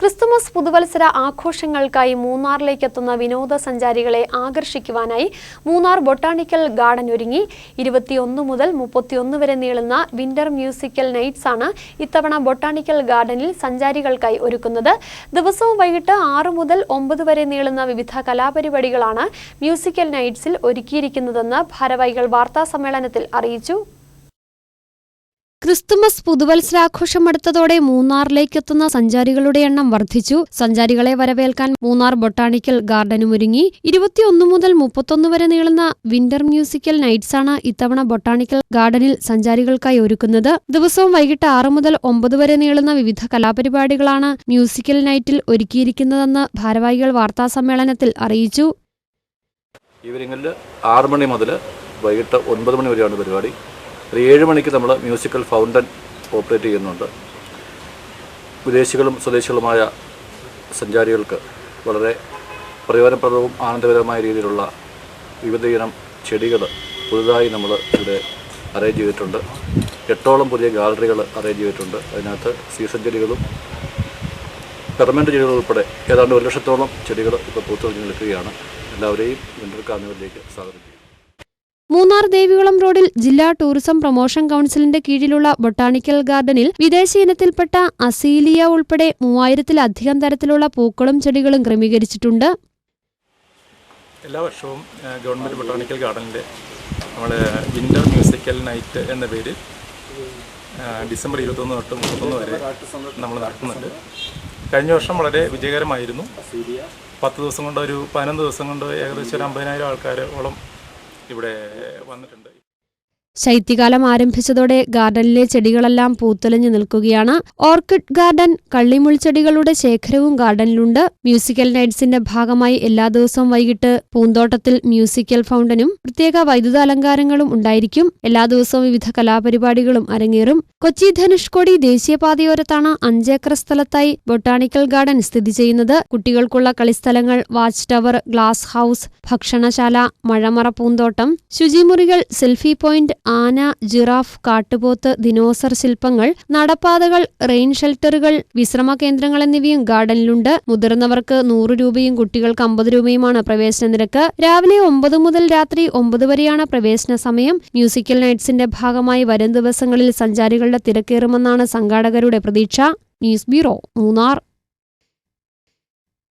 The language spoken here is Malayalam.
ക്രിസ്തുമസ് പുതുവത്സര ആഘോഷങ്ങൾക്കായി മൂന്നാറിലേക്ക് എത്തുന്ന വിനോദസഞ്ചാരികളെ ആകർഷിക്കുവാനായി മൂന്നാർ ബൊട്ടാണിക്കൽ ഗാർഡൻ ഒരുങ്ങി. ഇരുപത്തിയൊന്ന് മുതൽ മുപ്പത്തിയൊന്ന് വരെ നീളുന്ന വിന്റർ മ്യൂസിക്കൽ നൈറ്റ്സ് ആണ് ഇത്തവണ ബൊട്ടാണിക്കൽ ഗാർഡനിൽ സഞ്ചാരികൾക്കായി ഒരുക്കുന്നത്. ദിവസവും വൈകിട്ട് ആറ് മുതൽ ഒമ്പത് വരെ നീളുന്ന വിവിധ കലാപരിപാടികളാണ് മ്യൂസിക്കൽ നൈറ്റ്സിൽ ഒരുക്കിയിരിക്കുന്നതെന്ന് ഭാരവാഹികൾ വാർത്താ സമ്മേളനത്തിൽ അറിയിച്ചു. ക്രിസ്തുമസ് പുതുവത്സരാഘോഷം അടുത്തതോടെ മൂന്നാറിലേക്കെത്തുന്ന സഞ്ചാരികളുടെ എണ്ണം വർദ്ധിച്ചു. സഞ്ചാരികളെ വരവേൽക്കാൻ മൂന്നാർ ബൊട്ടാണിക്കൽ ഗാർഡനും ഒരുങ്ങി. ഇരുപത്തിയൊന്ന് മുതൽ മുപ്പത്തൊന്ന് വരെ നീളുന്ന വിന്റർ മ്യൂസിക്കൽ നൈറ്റ്സാണ് ഇത്തവണ ബൊട്ടാണിക്കൽ ഗാർഡനിൽ സഞ്ചാരികൾക്കായി ഒരുക്കുന്നത്. ദിവസവും വൈകിട്ട് ആറ് മുതൽ ഒമ്പത് വരെ നീളുന്ന വിവിധ കലാപരിപാടികളാണ് മ്യൂസിക്കൽ നൈറ്റിൽ ഒരുക്കിയിരിക്കുന്നതെന്ന് ഭാരവാഹികൾ വാർത്താസമ്മേളനത്തിൽ അറിയിച്ചു. ഈവനിങ്ങിൽ ആറ് മണി മുതൽ വൈകിട്ട് ഒൻപത് മണി വരെയാണ് പരിപാടി. ഒരു ഏഴ് മണിക്ക് നമ്മൾ മ്യൂസിക്കൽ ഫൗണ്ടൻ ഓപ്പറേറ്റ് ചെയ്യുന്നുണ്ട്. വിദേശികളും സ്വദേശികളുമായ സഞ്ചാരികൾക്ക് വളരെ പ്രയോജനപ്രദവും ആനന്ദകരവുമായ രീതിയിലുള്ള വിവിധ ഇനം ചെടികൾ പുതുതായി നമ്മൾ ഇവിടെ അറേഞ്ച് ചെയ്തിട്ടുണ്ട്. എട്ടോളം പുതിയ ഗാലറികൾ അറേഞ്ച് ചെയ്തിട്ടുണ്ട്. അതിനകത്ത് സീസൺ ചെടികളും പെർമനന്റ് ചെടികൾ ഉൾപ്പെടെ ഏതാണ്ട് ഒരു ലക്ഷത്തോളം ചെടികൾ ഇപ്പോൾ പൂത്തുറിഞ്ഞ് നിൽക്കുകയാണ്. എല്ലാവരെയും വിന്റർ കാർണിവലിലേക്ക് സ്വാഗതം മൂന്നാർ ദേവികുളം റോഡിൽ ജില്ലാ ടൂറിസം പ്രൊമോഷൻ കൌൺസിലിന്റെ കീഴിലുള്ള ബൊട്ടാണിക്കൽ ഗാർഡനിൽ വിദേശ ഇനത്തിൽപ്പെട്ട അസീലിയ ഉൾപ്പെടെ മൂവായിരത്തിലധികം തരത്തിലുള്ള പൂക്കളും ചെടികളും ക്രമീകരിച്ചിട്ടുണ്ട്. എല്ലാ വർഷവും ഗവൺമെന്റ് ബൊട്ടാണിക്കൽ ഗാർഡനിൽ നമ്മൾ വിന്റർ മ്യൂസിക്കൽ നൈറ്റ് എന്ന പേരിൽ ഡിസംബർ ഇരുപത്തൊന്ന് തൊട്ട് മുപ്പത്തൊന്ന് വരെ നമ്മൾ നടത്തുന്നുണ്ട് കഴിഞ്ഞ വർഷം വളരെ വിജയകരമായിരുന്നു. പത്ത് ദിവസം കൊണ്ട് ഒരു പതിനൊന്ന് ദിവസം കൊണ്ട് ഏകദേശം ഒരു അമ്പതിനായിരം ആൾക്കാരോളം ഇവിടെ വന്നിട്ടുണ്ട്. ശൈത്യകാലം ആരംഭിച്ചതോടെ ഗാർഡനിലെ ചെടികളെല്ലാം പൂത്തുലഞ്ഞു നിൽക്കുകയാണ്. ഓർക്കിഡ് ഗാർഡൻ കള്ളിമുൾച്ചെടികളുടെ ശേഖരവും ഗാർഡനിലുണ്ട്. മ്യൂസിക്കൽ നൈറ്റ്സിന്റെ ഭാഗമായി എല്ലാ ദിവസവും വൈകിട്ട് പൂന്തോട്ടത്തിൽ മ്യൂസിക്കൽ ഫൗണ്ടനും പ്രത്യേക വൈദ്യുത അലങ്കാരങ്ങളും ഉണ്ടായിരിക്കും. എല്ലാ ദിവസവും വിവിധ കലാപരിപാടികളും അരങ്ങേറും. കൊച്ചി ധനുഷ്കോടി ദേശീയപാതയോരത്താണ് അഞ്ചേക്കർ സ്ഥലത്തായി ബൊട്ടാണിക്കൽ ഗാർഡൻ സ്ഥിതി ചെയ്യുന്നത്. കുട്ടികൾക്കുള്ള കളിസ്ഥലങ്ങൾ വാച്ച് ടവർ ഗ്ലാസ് ഹൌസ് ഭക്ഷണശാല മഴമറ പൂന്തോട്ടം ശുചിമുറികൾ സെൽഫി പോയിന്റ് ആന ജിറാഫ് കാട്ടുപോത്ത് ദിനോസർ ശില്പങ്ങൾ നടപ്പാതകൾ റെയിൻ ഷെൽട്ടറുകൾ വിശ്രമ കേന്ദ്രങ്ങൾ എന്നിവയും ഗാർഡനിലുണ്ട്. മുതിർന്നവർക്ക് നൂറ് രൂപയും കുട്ടികൾക്ക് അമ്പത് രൂപയുമാണ് പ്രവേശന നിരക്ക്. രാവിലെ ഒമ്പത് മുതൽ രാത്രി ഒമ്പത് വരെയാണ് പ്രവേശന സമയം. മ്യൂസിക്കൽ നൈറ്റ്സിന്റെ ഭാഗമായി വരും ദിവസങ്ങളിൽ സഞ്ചാരികളുടെ തിരക്കേറുമെന്നാണ് സംഘാടകരുടെ പ്രതീക്ഷ. News bureau Munnar.